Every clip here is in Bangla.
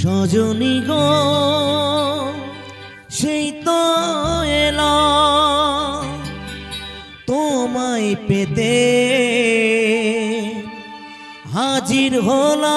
সজনী গো সেই তো এল তোমায় পেতে হাজির হলাম।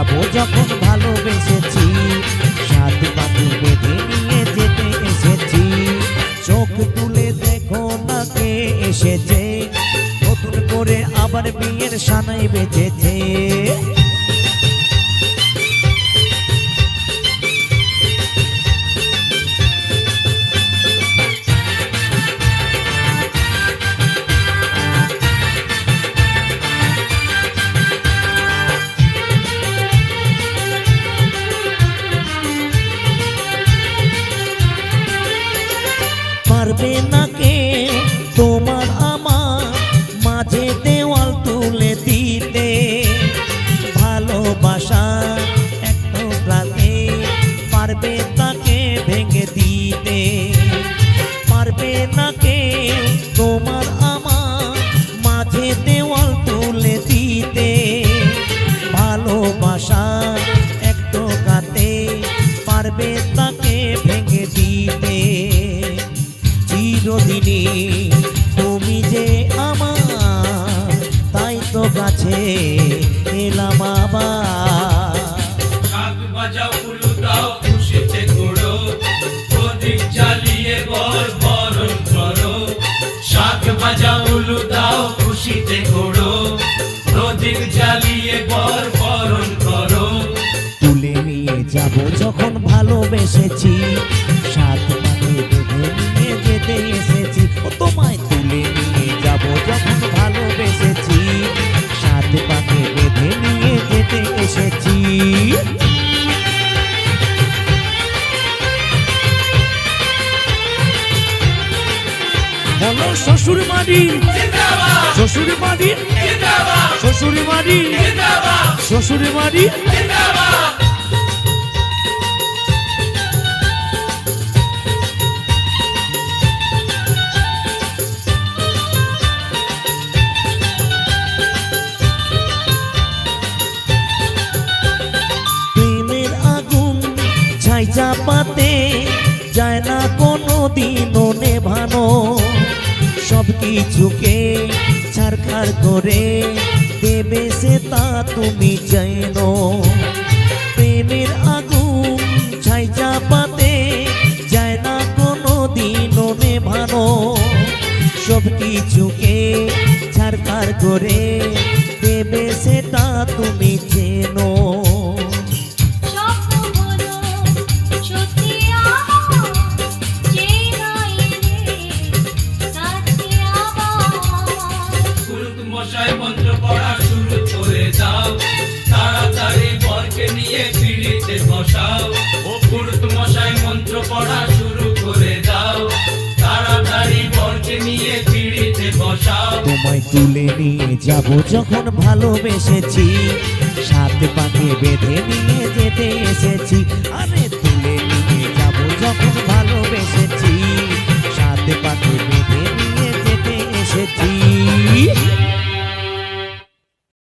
যাব যখন ভালোবেসেছি। সাধু পাখি বেঁধে নিয়ে যেতে এসেছি। চোখ তুলে দেখো না কে এসেছে। নতুন করে আবার বিয়ের সানাই বেজেছে পারবে না চিরদিনই তুমি যে আমার তাই তো কাছে এলাম আবার। বাজাও দাও খুশিতে ঘোড়ো প্রদীপ জ্বালিয়ে বর বরণ করো। শাক বাজাও উলু দাও খুশিতে ঘোড়ো প্রদীপ জ্বালিয়ে বর বরণ করো। তুলে নিয়ে যাব যখন ভালোবেসেছি সাত বলো শ্বশুর বাড়ি। শ্বশুর বাড়ি। শ্বশুর বাড়ি। শ্বশুর বাড়ি। চাপাতে যায় না কোনো দিনও নেভানো। কিছুকে ছারখার করে দেবে সে তা তুমি জানো। প্রেমের আগুন ছাই চাপাতে যায় না কোনো দিনও নেভানো। সব কিছুকে ছারখার করে দেবে সেটা তুমি মশাই মন্ত্র পড়া শুরু করে দাও। তাড়াতাড়ি বরকে নিয়ে পিড়িতে বসাও। ও পুরুত মশাই মন্ত্র পড়া শুরু করে দাও। তাড়াতাড়ি বরকে নিয়ে পিড়িতে বসাও। তোমায় তুলে নিয়ে যাব যখন ভালোবেসেছি। সাত পাকে বেঁধে নিয়ে যেতে এসেছি। আরে